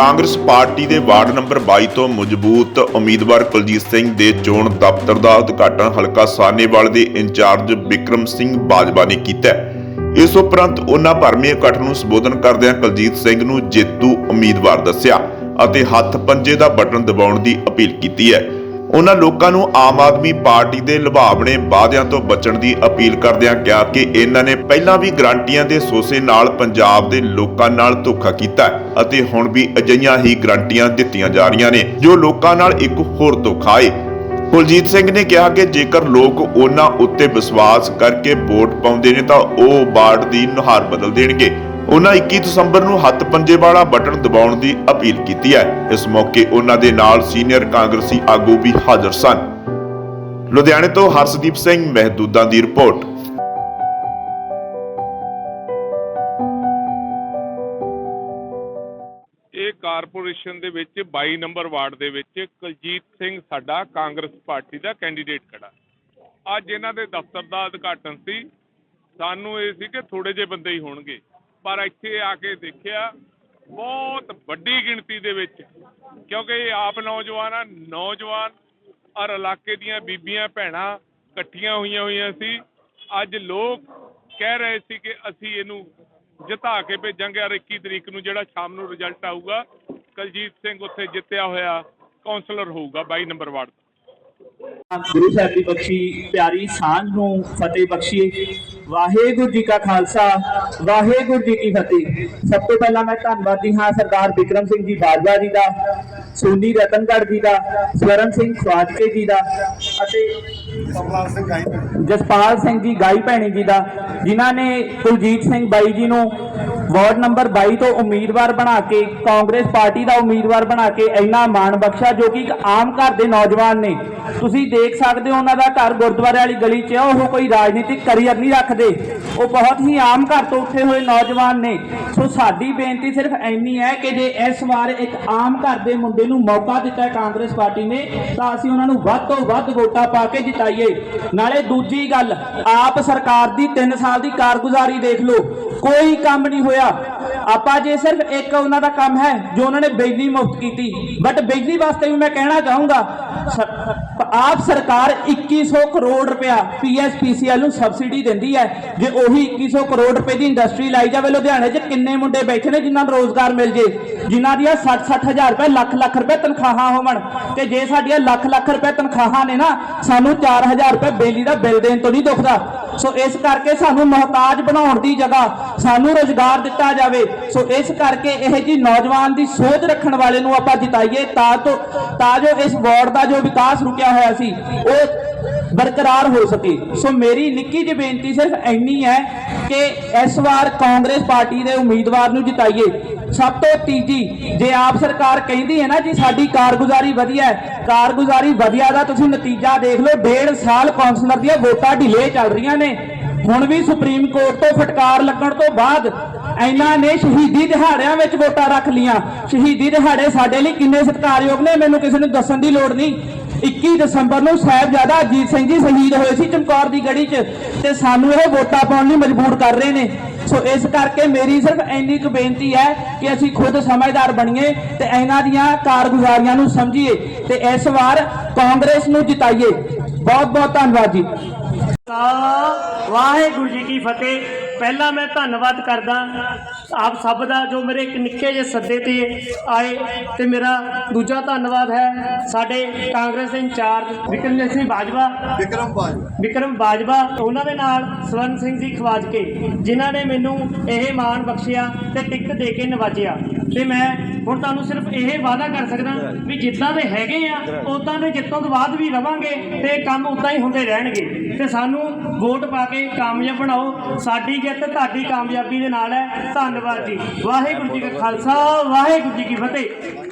Congress party ਦੇ ward number 22 ਤੋਂ ਮਜ਼ਬੂਤ ਉਮੀਦਵਾਰ ਕੁਲਜੀਤ ਸਿੰਘ ਦੇ ਚੋਣ ਦਫ਼ਤਰ ਦਾ ਉਦਘਾਟਨ ਹਲਕਾ ਸਾਨੇਵਾਲ ਦੇ ਇੰਚਾਰਜ ਵਿਕਰਮ ਸਿੰਘ ਬਾਜਵਾ ਨੇ ਕੀਤਾ ਇਸ ਉਪਰੰਤ ਉਹਨਾਂ ਭਰਮੀ ਇਕੱਠ ਨੂੰ ਸੰਬੋਧਨ ਕਰਦਿਆਂ ਕੁਲਜੀਤ ਸਿੰਘ ਨੂੰ ਜੇਤੂ ਉਮੀਦਵਾਰ ਦੱਸਿਆ ਅਤੇ ਹੱਥ ਪੰਜੇ ਦਾ ਬਟਨ ਦਬਾਉਣ ਦੀ ਅਪੀਲ ਕੀਤੀ ਹੈ। ਉਹਨਾਂ ਲੋਕਾਂ ਨੂੰ ਆਮ ਆਦਮੀ ਪਾਰਟੀ ਦੇ ਲੁਭਾਵਣੇ ਵਾਅਦਿਆਂ ਤੋਂ ਬਚਣ ਦੀ ਅਪੀਲ ਕਰਦਿਆਂ ਕਿਹਾ ਕਿ ਇਹਨਾਂ ਨੇ ਪਹਿਲਾਂ ਵੀ ਗਰੰਟੀਆਂ ਦੇ ਸੋਸੇ ਨਾਲ ਪੰਜਾਬ ਦੇ ਲੋਕਾਂ ਨਾਲ ਧੋਖਾ ਕੀਤਾ ਅਤੇ ਹੁਣ ਵੀ ਅਜਿਹੀਆਂ ਹੀ ਗਰੰਟੀਆਂ ਦਿੱਤੀਆਂ ਜਾ ਰਹੀਆਂ ਨੇ ਜੋ ਲੋਕਾਂ ਨਾਲ ਇੱਕ ਹੋਰ ਧੋਖਾ ਹੈ। ਕੁਲਜੀਤ ਸਿੰਘ ਨੇ ਕਿਹਾ ਕਿ ਜੇਕਰ ਲੋਕ ਉਹਨਾਂ ਉੱਤੇ ਵਿਸ਼ਵਾਸ ਕਰਕੇ ਵੋਟ ਪਾਉਂਦੇ ਨੇ ਤਾਂ ਉਹ ਬਾੜ ਦੀ ਨੁਹਾਰ ਬਦਲ ਦੇਣਗੇ। ਉਹਨਾਂ 21 ਦਸੰਬਰ ਨੂੰ ਹੱਥ ਪੰਜੇ ਵਾਲਾ ਬਟਨ ਦਬਾਉਣ ਦੀ ਅਪੀਲ ਕੀਤੀ ਹੈ। ਇਸ ਮੌਕੇ ਉਹਨਾਂ ਦੇ ਨਾਲ ਸੀਨੀਅਰ ਕਾਂਗਰਸੀ ਆਗੂ ਵੀ ਹਾਜ਼ਰ ਸਨ। ਲੁਧਿਆਣੇ ਤੋਂ ਹਰਸ਼ਦੀਪ ਸਿੰਘ ਮਹਿਦੂਦਾਂ ਦੀ ਰਿਪੋਰਟ। ਇਹ ਕਾਰਪੋਰੇਸ਼ਨ ਦੇ ਵਿੱਚ 22 ਨੰਬਰ ਵਾਰਡ ਦੇ ਵਿੱਚ ਕੁਲਜੀਤ ਸਿੰਘ ਸਾਡਾ ਕਾਂਗਰਸ ਪਾਰਟੀ ਦਾ ਕੈਂਡੀਡੇਟ ਖੜਾ। ਅੱਜ ਇਹਨਾਂ ਦੇ ਦਫ਼ਤਰ ਦਾ ਉਦਘਾਟਨ ਸੀ। ਸਾਨੂੰ ਇਹ ਸੀ ਕਿ ਥੋੜੇ ਜਿਹੇ ਬੰਦੇ ਹੀ ਹੋਣਗੇ। ਪਰ ਇੱਥੇ ਆ ਕੇ ਦੇਖਿਆ, ਬਹੁਤ ਵੱਡੀ ਗਿਣਤੀ ਦੇ ਵਿੱਚ, ਕਿਉਂਕਿ ਇਹ ਆਪ ਨੌਜਵਾਨ ਆ, ਨੌਜਵਾਨ ਔਰ ਇਲਾਕੇ ਦੀਆਂ ਬੀਬੀਆਂ ਭੈਣਾਂ ਇਕੱਠੀਆਂ ਹੋਈਆਂ ਹੋਈਆਂ ਸੀ। ਅੱਜ ਲੋਕ ਕਹਿ ਰਹੇ ਸੀ ਕਿ ਅਸੀਂ ਇਹਨੂੰ ਜਿਤਾ ਕੇ ਭੇਜਾਂਗੇ ਔਰ 21 ਤਰੀਕ ਨੂੰ ਜਿਹੜਾ ਸ਼ਾਮ ਨੂੰ ਰਿਜ਼ਲਟ ਆਊਗਾ। ਕੁਲਜੀਤ ਸਿੰਘ ਉੱਥੇ ਜਿੱਤਿਆ ਹੋਇਆ ਕਾਉਂਸਲਰ ਹੋਊਗਾ 22 ਨੰਬਰ ਵਾਰਡ ਗੁਰੂ ਸਾਹਿਬ ਦੀ ਬਖਸ਼ੀ ਪਿਆਰੀ ਸਾਂਝ ਨੂੰ ਫਤਿਹ ਬਖਸ਼ੀਏ। ਵਾਹਿਗੁਰੂ ਜੀ ਕਾ ਖਾਲਸਾ ਵਾਹਿਗੁਰੂ ਜੀ ਕੀ ਫਤਿਹ। ਸਭ ਤੋਂ ਪਹਿਲਾਂ ਮੈਂ ਧੰਨਵਾਦੀ ਹਾਂ ਸਰਦਾਰ ਵਿਕਰਮ ਸਿੰਘ ਜੀ ਬਾਜਵਾ ਜੀ ਦਾ ਸੋਨੀ ਰਤਨਗੜ੍ਹ ਜੀ ਦਾ ਸਵਰਨ ਸਿੰਘ ਖਵਾਜਕੇ ਜੀ ਦਾ ਅਤੇ ਜਸਪਾਲ ਸਿੰਘ ਜੀ ਗਾਈ ਭੈਣੀ ਜੀ ਦਾ ਜਿਨ੍ਹਾਂ ਨੇ ਕੁਲਜੀਤ ਸਿੰਘ ਬਾਈ ਜੀ ਨੂੰ ਵਾਰਡ ਨੰਬਰ 22 ਤੋਂ ਉਮੀਦਵਾਰ ਬਣਾ ਕੇ, ਕਾਂਗਰਸ ਪਾਰਟੀ ਦਾ ਉਮੀਦਵਾਰ ਬਣਾ ਕੇ ਇੰਨਾ ਮਾਣ ਬਖਸ਼ਾ ਜੋ ਕਿ ਇੱਕ ਆਮ ਘਰ ਦੇ ਨੌਜਵਾਨ ਨੇ। ਤੁਸੀਂ ਦੇਖ ਸਕਦੇ ਹੋ ਉਹਨਾਂ ਦਾ ਘਰ ਗੁਰਦੁਆਰੇ ਵਾਲੀ ਗਲੀ 'ਚ ਹੈ ਉਹ ਕੋਈ ਰਾਜਨੀਤਿਕ ਕਰੀਅਰ ਨਹੀਂ ਰੱਖਦੇ। ਉਹ ਬਹੁਤ ਹੀ ਆਮ ਘਰ ਤੋਂ ਉੱਠੇ ਹੋਏ ਨੌਜਵਾਨ ਨੇ। ਸੋ ਸਾਡੀ ਬੇਨਤੀ ਸਿਰਫ ਇੰਨੀ ਹੈ ਕਿ ਜੇ ਇਸ ਵਾਰ ਇੱਕ ਆਮ ਘਰ ਦੇ ਮੁੰਡੇ ਨੂੰ ਮੌਕਾ ਦਿੱਤਾ ਹੈ ਕਾਂਗਰਸ ਪਾਰਟੀ ਨੇ, ਤਾਂ ਅਸੀਂ ਉਹਨਾਂ ਨੂੰ ਵੱਧ ਤੋਂ ਵੱਧ ਵੋਟਾਂ ਪਾ ਕੇ ਜਿਤਾਈਏ। ਨਾਲੇ ਦੂਜੀ ਗੱਲ, ਆਪ ਸਰਕਾਰ ਦੀ 3 ਸਾਲ ਦੀ ਕਾਰਗੁਜ਼ਾਰੀ ਦੇਖ ਲਓ। ਕੋਈ ਕੰਮ ਨਹੀਂ ਹੋਇਆ ਆਪਾਂ ਜੇ ਸਿਰਫ ਇੱਕ ਉਹਨਾਂ ਦਾ ਕੰਮ ਹੈ, ਜੋ ਉਹਨਾਂ ਨੇ ਬਿਜਲੀ ਮੁਫਤ ਕੀਤੀ। ਬਟ ਬਿਜਲੀ ਵਾਸਤੇ ਵੀ ਮੈਂ ਕਹਿਣਾ ਚਾਹੂੰਗਾ ਆਪ ਸਰਕਾਰ 2100 ਕਰੋੜ ਰੁਪਇਆ ਪੀਐਸਪੀਸੀਐਲ ਨੂੰ ਸਬਸਿਡੀ ਦਿੰਦੀ ਹੈ। ਜੇ ਉਹੀ 2100 ਕਰੋੜ ਰੁਪਏ ਦੀ ਇੰਡਸਟਰੀ ਲਾਈ ਜਾਵੇ, ਲੁਧਿਆਣੇ 'ਚ ਕਿੰਨੇ ਮੁੰਡੇ ਬੈਠੇ ਨੇ ਜਿਨ੍ਹਾਂ ਨੂੰ ਰੋਜ਼ਗਾਰ ਮਿਲ ਜੇ? ਜਿਨ੍ਹਾਂ ਦੀਆਂ 60 ਹਜ਼ਾਰ ਰੁਪਏ, ਲੱਖ ਲੱਖ ਰੁਪਏ ਤਨਖਾਹਾਂ ਹੋਵਣ। ਤੇ ਜੇ ਸਾਡੀਆਂ ਲੱਖ ਲੱਖ ਰੁਪਏ ਤਨਖਾਹਾਂ ਨੇ ਨਾ, ਸਾਨੂੰ 4000 ਰੁਪਏ ਬਿਜਲੀ ਦਾ ਬਿੱਲ ਦੇਣ ਤੋਂ ਨਹੀਂ ਦੁਖਦਾ। ਸੋ ਇਸ ਕਰਕੇ ਸਾਨੂੰ ਮੁਹਤਾਜ ਬਣਾਉਣ ਦੀ ਜਗ੍ਹਾ ਸਾਨੂੰ ਰੋਜ਼ਗਾਰ ਦਿੱਤਾ ਜਾਵੇ। ਸੋ ਇਸ ਕਰਕੇ ਇਹ ਜੀ ਨੌਜਵਾਨ ਦੀ ਸੋਚ ਰੱਖਣ ਵਾਲੇ ਨੂੰ ਆਪਾਂ ਜਿਤਾਈਏ ਤਾਂ ਤੋਂ ਤਾਂ ਜੋ ਇਸ ਵਾਰਡ ਦਾ ਜੋ ਵਿਕਾਸ ਰੁਕਿਆ ਹੋਇਆ ਸੀ, ਉਹ ਬਰਕਰਾਰ ਹੋ ਸਕੇ। ਸੋ ਮੇਰੀ ਨਿੱਕੀ ਜਿਹੀ ਬੇਨਤੀ ਸਿਰਫ ਇੰਨੀ ਹੈ ਕਿ ਇਸ ਵਾਰ ਕਾਂਗਰਸ ਪਾਰਟੀ ਦੇ ਉਮੀਦਵਾਰ ਨੂੰ ਜਿਤਾਈਏ। ਸਭ ਤੋਂ ਤੀਜੀ, ਜੇ ਆਪ ਸਰਕਾਰ ਕਹਿੰਦੀ ਹੈ ਨਾ ਜੀ ਸਾਡੀ ਕਾਰਗੁਜ਼ਾਰੀ ਵਧੀਆ ਹੈ, ਕਾਰਗੁਜ਼ਾਰੀ ਵਧੀਆ ਦਾ ਤੁਸੀਂ ਨਤੀਜਾ ਦੇਖ ਲਓ, ਡੇਢ ਸਾਲ ਕੌਂਸਲਰ ਦੀਆਂ ਵੋਟਾਂ ਢਿਲੇ ਚੱਲ ਰਹੀਆਂ ਨੇ। ਹੁਣ ਵੀ ਸੁਪਰੀਮ ਕੋਰਟ ਤੋਂ ਫਟਕਾਰ ਲੱਗਣ ਤੋਂ ਬਾਅਦ ਇਹਨਾਂ ਨੇ ਸ਼ਹੀਦੀ ਦਿਹਾੜਿਆਂ ਵਿੱਚ ਵੋਟਾਂ ਰੱਖ ਲੀਆਂ ਸ਼ਹੀਦੀ ਦਿਹਾੜੇ ਸਾਡੇ ਲਈ ਕਿੰਨੇ ਸਤਿਕਾਰਯੋਗ ਨੇ, ਮੈਨੂੰ ਕਿਸੇ ਨੂੰ ਦੱਸਣ ਦੀ ਲੋੜ ਨਹੀਂ। 21 ਦਸੰਬਰ ਨੂੰ ਸਾਹਿਬਜ਼ਾਦਾ ਅਜੀਤ ਸਿੰਘ ਜੀ ਸ਼ਹੀਦ ਹੋਏ ਸੀ ਚਮਕੌਰ ਦੀ ਗੜੀ 'ਚ ਤੇ ਸਾਨੂੰ ਇਹ ਵੋਟਾਂ ਪਾਉਣ ਲਈ ਮਜਬੂਰ ਕਰ ਰਹੇ ਨੇ। ਸੋ ਇਸ ਕਰਕੇ ਮੇਰੀ ਸਿਰਫ ਇੰਨੀ ਕੁ ਬੇਨਤੀ ਹੈ ਕਿ ਅਸੀਂ ਖੁਦ ਸਮਝਦਾਰ ਬਣੀਏ ਤੇ ਇਹਨਾਂ ਦੀਆਂ ਕਾਰਗੁਜ਼ਾਰੀਆਂ ਨੂੰ ਸਮਝੀਏ ਤੇ ਇਸ ਵਾਰ ਕਾਂਗਰਸ ਨੂੰ ਜਿਤਾਈਏ। ਬਹੁਤ ਬਹੁਤ ਧੰਨਵਾਦ ਜੀ। ਵਾਹਿਗੁਰੂ ਜੀ ਕੀ ਫਤਿਹ। ਪਹਿਲਾਂ ਮੈਂ ਧੰਨਵਾਦ ਕਰਦਾ ਆਪ ਸਭ ਦਾ ਜੋ ਮੇਰੇ ਇੱਕ ਨਿੱਕੇ ਜਿਹੇ ਸੱਦੇ ਤੇ ਆਏ ਤੇ ਮੇਰਾ ਦੂਜਾ ਧੰਨਵਾਦ ਹੈ ਸਾਡੇ ਕਾਂਗਰਸ ਦੇ ਇੰਚਾਰਜ ਵਿਕਰਮ ਸਿੰਘ ਬਾਜਵਾ। ਵਿਕਰਮ ਬਾਜਵਾ। ਵਿਕਰਮ ਬਾਜਵਾ ਉਹਨਾਂ ਦੇ ਨਾਲ ਸਵਰਨ ਸਿੰਘ ਜੀ ਖਵਾਜਕੇ ਜਿਨ੍ਹਾਂ ਨੇ ਮੈਨੂੰ ਇਹ ਮਾਣ ਬਖਸ਼ਿਆ ਤੇ ਟਿਕਟ ਦੇ ਕੇ ਨਵਾਜਿਆ। ਤੇ ਮੈਂ ਹੁਣ ਤੁਹਾਨੂੰ ਸਿਰਫ ਇਹ ਵਾਅਦਾ ਕਰ ਸਕਦਾ ਵੀ ਜਿੱਦਾਂ ਦੇ ਹੈਗੇ ਆ ਉਦਾਂ ਦੇ ਜਿੱਤੋਂ ਤੋਂ ਬਾਅਦ ਵੀ ਰਵਾਂਗੇ ਤੇ ਕੰਮ ਉਦਾਂ ਹੀ ਹੁੰਦੇ ਰਹਿਣਗੇ। ਤੇ ਸਾਨੂੰ ਵੋਟ ਪਾ ਕੇ ਕਾਮਯਾਬ ਬਣਾਓ। ਸਾਡੀ ਜਿੱਤ ਤੁਹਾਡੀ ਕਾਮਯਾਬੀ ਦੇ ਨਾਲ ਹੈ। ਧੰਨਵਾਦ ਜੀ। ਵਾਹਿਗੁਰੂ ਜੀ ਕਾ ਖਾਲਸਾ ਵਾਹਿਗੁਰੂ ਜੀ ਕੀ ਫਤਿਹ।